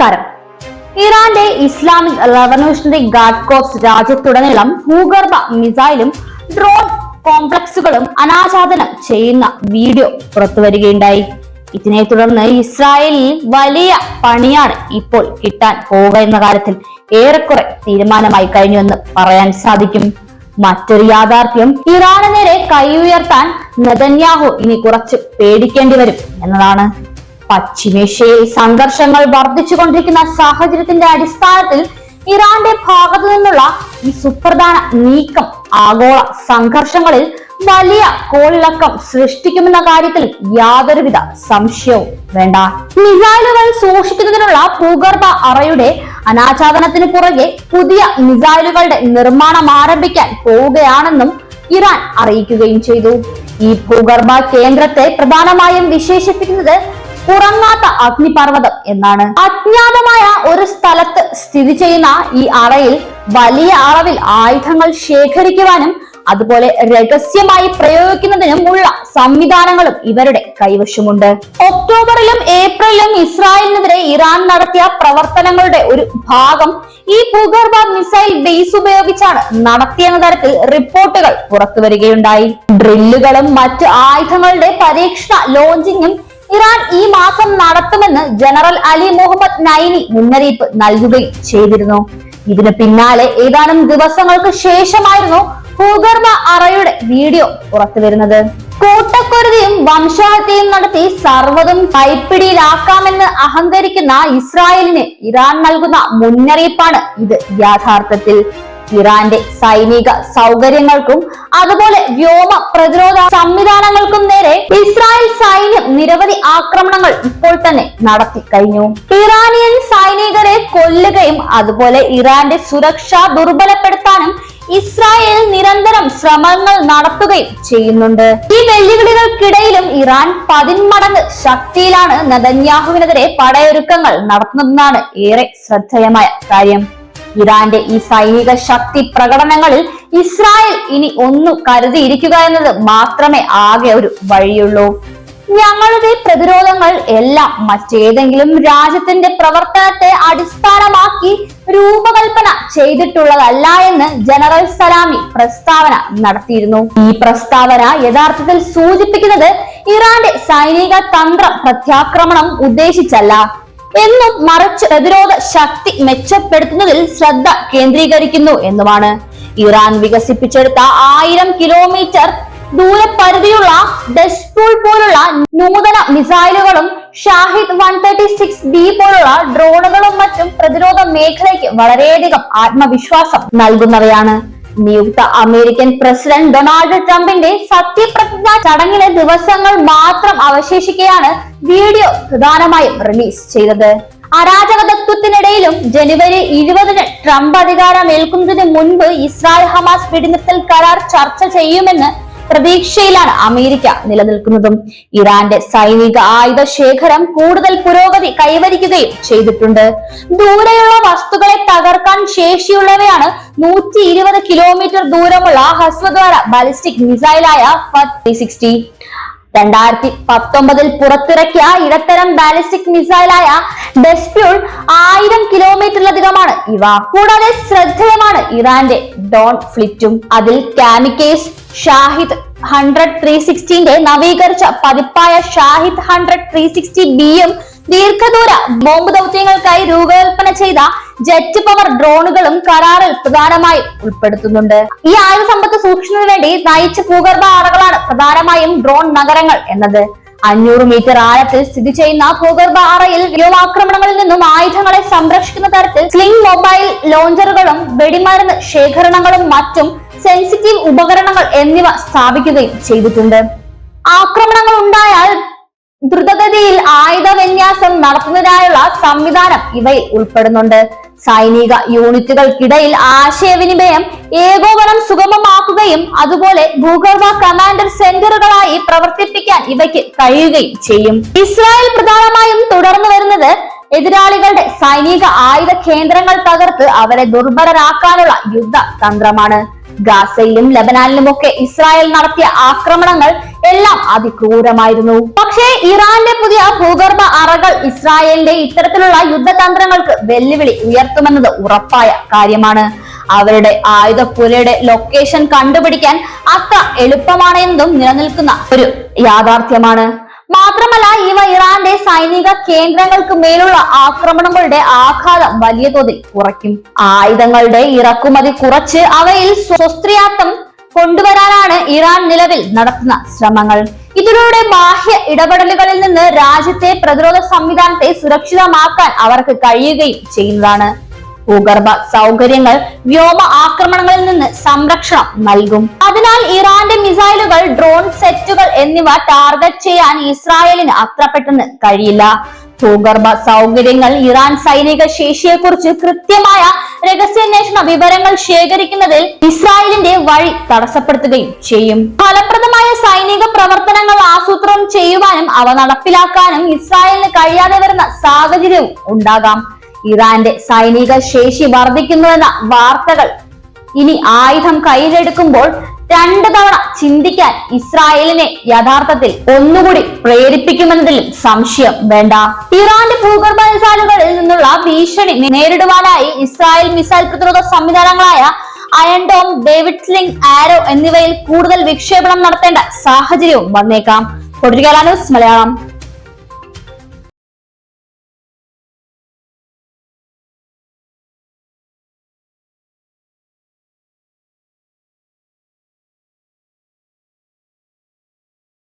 നമസ്കാരം. ഇറാന്റെ Islamic revolutionary guard corps രാജ്യത്തുടനീളം ഭൂഗർഭ മിസൈലും ഡ്രോൺ കോംപ്ലക്സുകളും അനാച്ഛാദനം ചെയ്യുന്ന വീഡിയോ പുറത്തുവരികയുണ്ടായി. ഇതിനെ തുടർന്ന് ഇസ്രായേലിൽ വലിയ പണിയാണ് ഇപ്പോൾ കിട്ടാൻ പോവുക എന്ന കാര്യത്തിൽ ഏറെക്കുറെ തീരുമാനമായി കഴിഞ്ഞുവെന്ന് പറയാൻ സാധിക്കും. മറ്റൊരു യാഥാർത്ഥ്യം ഇറാന് നേരെ കൈ ഉയർത്താൻ നെതന്യാഹു ഇനി കുറച്ച് പേടിക്കേണ്ടി വരും എന്നതാണ്. പശ്ചിമേഷ്യയിൽ സംഘർഷങ്ങൾ വർദ്ധിച്ചുകൊണ്ടിരിക്കുന്ന സാഹചര്യത്തിന്റെ അടിസ്ഥാനത്തിൽ ഇറാന്റെ ഭാഗത്തു നിന്നുള്ള ഈ സുപ്രധാന നീക്കം ആഗോള സംഘർഷങ്ങളിൽ വലിയ കോളിളക്കം സൃഷ്ടിക്കുമെന്ന കാര്യത്തിൽ യാതൊരുവിധ സംശയവും വേണ്ട. മിസൈലുകൾ സൂക്ഷിക്കുന്നതിനുള്ള ഭൂഗർഭ അറയുടെ അനാച്ഛാദനത്തിന് പുറകെ പുതിയ മിസൈലുകളുടെ നിർമ്മാണം ആരംഭിക്കാൻ പോവുകയാണെന്നും ഇറാൻ അറിയിക്കുകയും ചെയ്തു. ഈ ഭൂഗർഭ കേന്ദ്രത്തെ പ്രധാനമായും വിശേഷിപ്പിക്കുന്നത് ഉറങ്ങാത്ത അഗ്നിപർവതം എന്നാണ്. അജ്ഞാതമായ ഒരു സ്ഥലത്ത് സ്ഥിതി ചെയ്യുന്ന ഈ അറയിൽ വലിയ അളവിൽ ആയുധങ്ങൾ ശേഖരിക്കുവാനും അതുപോലെ രഹസ്യമായി പ്രയോഗിക്കുന്നതിനും ഉള്ള സംവിധാനങ്ങളും ഇവരുടെ കൈവശമുണ്ട്. ഒക്ടോബറിലും ഏപ്രിലിലും ഇസ്രായേലിനെതിരെ ഇറാൻ നടത്തിയ പ്രവർത്തനങ്ങളുടെ ഒരു ഭാഗം ഈ ഭൂഗർഭ മിസൈൽ ബേസ് ഉപയോഗിച്ചാണ് നടത്തിയെന്ന തരത്തിൽ റിപ്പോർട്ടുകൾ പുറത്തുവരികയുണ്ടായി. ഡ്രില്ലുകളും മറ്റ് ആയുധങ്ങളുടെ പരീക്ഷണ ലോഞ്ചിങ്ങും ഇറാൻ മാസം നടത്തുമെന്ന് ജനറൽ അലി മുഹമ്മദ് നൈനി മുന്നറിയിപ്പ് നൽകുകയും ചെയ്തിരുന്നു. ഇതിന് പിന്നാലെ ഏതാനും ദിവസങ്ങൾക്ക് ശേഷമായിരുന്നു ഭൂഗർഭ അറയുടെ വീഡിയോ പുറത്തുവരുന്നത്. കൂട്ടക്കൊരുതിയും വംശഹത്യയും നടത്തി സർവതും കൈപ്പിടിയിലാക്കാമെന്ന് അഹങ്കരിക്കുന്ന ഇസ്രായേലിന് ഇറാൻ നൽകുന്ന മുന്നറിയിപ്പാണ് ഇത് യാഥാർത്ഥത്തിൽ ഇറാന്റെ സൈനിക സൗകര്യങ്ങൾക്കും അതുപോലെ വ്യോമ പ്രതിരോധ സംവിധാനങ്ങൾക്കും നേരെ ഇസ്രായേൽ സൈന്യം നിരവധി ആക്രമണങ്ങൾ ഇപ്പോൾ തന്നെ നടത്തി കഴിഞ്ഞു. ഇറാനിയൻ സൈനികരെ കൊല്ലുകയും അതുപോലെ ഇറാന്റെ സുരക്ഷ ദുർബലപ്പെടുത്താനും ഇസ്രായേൽ നിരന്തരം ശ്രമങ്ങൾ നടത്തുകയും ചെയ്യുന്നുണ്ട്. ഈ വെല്ലുവിളികൾക്കിടയിലും ഇറാൻ പതിന്മടങ്ങ് ശക്തിയിലാണ് നെതന്യാഹുവിനെതിരെ പടയൊരുക്കങ്ങൾ നടത്തുന്നതെന്നാണ് ഏറെ ശ്രദ്ധേയമായ കാര്യം. ഇറാന്റെ ഈ സൈനിക ശക്തി പ്രകടനങ്ങളിൽ ഇസ്രായേൽ ഇനി ഒന്നു കരുതിയിരിക്കുക എന്നത് മാത്രമേ ആകെ ഒരു വഴിയുള്ളൂ. ഞങ്ങളുടെ പ്രതിരോധങ്ങൾ എല്ലാം മറ്റേതെങ്കിലും രാജ്യത്തിന്റെ പ്രവർത്തനത്തെ അടിസ്ഥാനമാക്കി രൂപകൽപ്പന ചെയ്തിട്ടുള്ളതല്ല എന്ന് ജനറൽ സലാമി പ്രസ്താവന നടത്തിയിരുന്നു. ഈ പ്രസ്താവന യഥാർത്ഥത്തിൽ സൂചിപ്പിക്കുന്നത് ഇറാന്റെ സൈനിക തന്ത്ര പ്രത്യാക്രമണം ഉദ്ദേശിച്ചല്ല. എന്നും മറിച്ച് പ്രതിരോധ ശക്തി മെച്ചപ്പെടുത്തുന്നതിൽ ശ്രദ്ധ കേന്ദ്രീകരിക്കുന്നു എന്നുമാണ്. ഇറാൻ വികസിപ്പിച്ചെടുത്ത ആയിരം കിലോമീറ്റർ ദൂരപരിധിയുള്ള ഡെസ്പൂൾ പോലുള്ള നൂതന മിസൈലുകളും Shahed one thirty six B പോലുള്ള ഡ്രോണുകളും മറ്റും പ്രതിരോധ മേഖലയ്ക്ക് വളരെയധികം ആത്മവിശ്വാസം നൽകുന്നവയാണ്. നിയുക്ത അമേരിക്കൻ പ്രസിഡന്റ് ഡൊണാൾഡ് ട്രംപിന്റെ സത്യപ്രതിജ്ഞ ചടങ്ങിന് ദിവസങ്ങൾ മാത്രം അവശേഷിക്കെയാണ് വീഡിയോ പ്രധാനമായും റിലീസ് ചെയ്തത്. അരാജകത്വത്തിനിടയിലും ജനുവരി ഇരുപതിന് ട്രംപ് അധികാരമേൽക്കുന്നതിന് മുൻപ് ഇസ്രായേൽ ഹമാസ് വെടിനിർത്തൽ കരാർ ചർച്ച ചെയ്യുമെന്ന് പ്രതീക്ഷയിലാണ് അമേരിക്ക നിലനിൽക്കുന്നതും. ഇറാന്റെ സൈനിക ആയുധ ശേഖരം കൂടുതൽ പുരോഗതി കൈവരിക്കുകയും ചെയ്തിട്ടുണ്ട്. ദൂരെയുള്ള വസ്തുക്കളെ തകർക്കാൻ ശേഷിയുള്ളവയാണ് നൂറ്റി ഇരുപത് കിലോമീറ്റർ ദൂരമുള്ള ഹസ്വദ്വാര ബാലിസ്റ്റിക് മിസൈലായ ഫത്ത് ത്രീ സിക്സ്റ്റി രണ്ടായിരത്തി പത്തൊമ്പതിൽ പുറത്തിറക്കിയ ഇടത്തരം ബാലിസ്റ്റിക് മിസൈലായ ഡെസ്പ്യൂൾ ആയിരം കിലോമീറ്ററിലധികമാണ്. ഇവ കൂടാതെ ശ്രദ്ധേയമാണ് ഇറാന്റെ ഡോൺ ഫ്ലിറ്റും. അതിൽ കാമിക്കേസ് ഷാഹിദ് ഹൺഡ്രഡ് ത്രീ സിക്സ്റ്റീന്റെ നവീകരിച്ച പതിപ്പായ ഷാഹിദ് ഹൺഡ്രഡ് ത്രീ സിക്സ്റ്റി ബിയും ദീർഘദൂര ബോംബ് ദൗത്യങ്ങൾക്കായി രൂപകൽപ്പന ചെയ്ത ജെറ്റ് പവർ ഡ്രോണുകളും കരാറിൽ പ്രധാനമായും ഉൾപ്പെടുത്തുന്നുണ്ട്. ഈ ആയുധ സമ്പത്ത് സൂക്ഷിക്കുന്നതിന് വേണ്ടി നയിച്ച ഭൂഗർഭ ആറകളാണ് പ്രധാനമായും ഡ്രോൺ നഗരങ്ങൾ എന്നത്. അഞ്ഞൂറ് മീറ്റർ ആഴത്തിൽ സ്ഥിതി ചെയ്യുന്ന ഭൂഗർഭ അറയിൽ വ്യോമാക്രമണങ്ങളിൽ നിന്നും ആയുധങ്ങളെ സംരക്ഷിക്കുന്ന തരത്തിൽ സ്ലിംഗ് മൊബൈൽ ലോഞ്ചറുകളും വെടിമരുന്ന് ശേഖരണങ്ങളും മറ്റും സെൻസിറ്റീവ് ഉപകരണങ്ങൾ എന്നിവ സ്ഥാപിക്കുകയും ചെയ്തിട്ടുണ്ട്. ആക്രമണങ്ങൾ ഉണ്ടായാൽ ദ്രുതഗതിയിൽ ആയുധ വിന്യാസം നടത്തുന്നതിനായുള്ള സംവിധാനം ഇവയിൽ ഉൾപ്പെടുന്നുണ്ട്. സൈനിക യൂണിറ്റുകൾക്കിടയിൽ ആശയവിനിമയം ഏകോപനം സുഗമമാക്കുകയും അതുപോലെ ഭൂഗർഭ കമാൻഡർ സെന്ററുകളായി പ്രവർത്തിപ്പിക്കാൻ ഇവയ്ക്ക് കഴിയുകയും ചെയ്യും. ഇസ്രായേൽ പ്രധാനമായും തുടർന്നു വരുന്നത് എതിരാളികളുടെ സൈനിക ആയുധ കേന്ദ്രങ്ങൾ തകർത്ത് അവരെ ദുർബലരാക്കാനുള്ള യുദ്ധ തന്ത്രമാണ് ഗാസയിലും ലബനാനിലുമൊക്കെ ഇസ്രായേൽ നടത്തിയ ആക്രമണങ്ങൾ എല്ലാം അതിക്രൂരമായിരുന്നു. പക്ഷേ ഇറാന്റെ പുതിയ ഭൂഗർഭ അറകൾ ഇസ്രായേലിന്റെ ഇത്തരത്തിലുള്ള യുദ്ധതന്ത്രങ്ങൾക്ക് വെല്ലുവിളി ഉയർത്തുമെന്നത് ഉറപ്പായ കാര്യമാണ്. അവരുടെ ആയുധപ്പുരയുടെ ലൊക്കേഷൻ കണ്ടുപിടിക്കാൻ അത്ര എളുപ്പമാണ് എന്നതും നിലനിൽക്കുന്ന ഒരു യാഥാർത്ഥ്യമാണ്. മാത്രമല്ല ഇവ ഇറാന്റെ സൈനിക കേന്ദ്രങ്ങൾക്ക് മേലുള്ള ആക്രമണങ്ങളുടെ ആഘാതം വലിയ തോതിൽ കുറയ്ക്കും. ആയുധങ്ങളുടെ ഇറക്കുമതി കുറച്ച് അവയിൽ സ്വസ്ത്രീയാത്വം കൊണ്ടുവരാനാണ് ഇറാൻ നിലവിൽ നടത്തുന്ന ശ്രമങ്ങൾ. ഇതിലൂടെ ബാഹ്യ ഇടപെടലുകളിൽ നിന്ന് രാജ്യത്തെ പ്രതിരോധ സംവിധാനത്തെ സുരക്ഷിതമാക്കാൻ അവർക്ക് കഴിയുകയും ചെയ്യുന്നതാണ്. ഭൂഗർഭ സൗകര്യങ്ങൾ വ്യോമ ആക്രമണങ്ങളിൽ നിന്ന് സംരക്ഷണം നൽകും. അതിനാൽ ഇറാന്റെ മിസൈലുകൾ ഡ്രോൺ സെറ്റുകൾ എന്നിവ ടാർഗറ്റ് ചെയ്യാൻ ഇസ്രായേലിന് അത്ര പെട്ടെന്ന് കഴിയില്ല. ഭൂഗർഭ സൗകര്യങ്ങൾ ഇറാൻ സൈനിക ശേഷിയെക്കുറിച്ച് കൃത്യമായ രഹസ്യാന്വേഷണ വിവരങ്ങൾ ശേഖരിക്കുന്നതിൽ ഇസ്രായേലിന്റെ വഴി തടസ്സപ്പെടുത്തുകയും ചെയ്യും. ഫലപ്രദമായ സൈനിക പ്രവർത്തനങ്ങൾ ആസൂത്രണം ചെയ്യുവാനും അവ നടപ്പിലാക്കാനും ഇസ്രായേലിന് കഴിയാതെ വരുന്ന സാഹചര്യവും ഉണ്ടാകാം. ഇറാന്റെ സൈനിക ശേഷി വർദ്ധിക്കുന്നുവെന്ന വാർത്തകൾ ഇനി ആയുധം കയ്യിലെടുക്കുമ്പോൾ രണ്ട് തവണ ചിന്തിക്കാൻ ഇസ്രായേലിനെ യഥാർത്ഥത്തിൽ ഒന്നുകൂടി പ്രേരിപ്പിക്കുമെന്നതിലും സംശയം വേണ്ട. ഇറാന്റെ ഭൂഗർഭ മിസൈലുകളിൽ നിന്നുള്ള ഭീഷണി നേരിടുവാനായി ഇസ്രായേൽ മിസൈൽ പ്രതിരോധ സംവിധാനങ്ങളായ iron dome David sling arrow എന്നിവയിൽ കൂടുതൽ വിക്ഷേപണം നടത്തേണ്ട സാഹചര്യവും വന്നേക്കാം. പൊട്ടിക്കലാ ന്യൂസ് മലയാളം.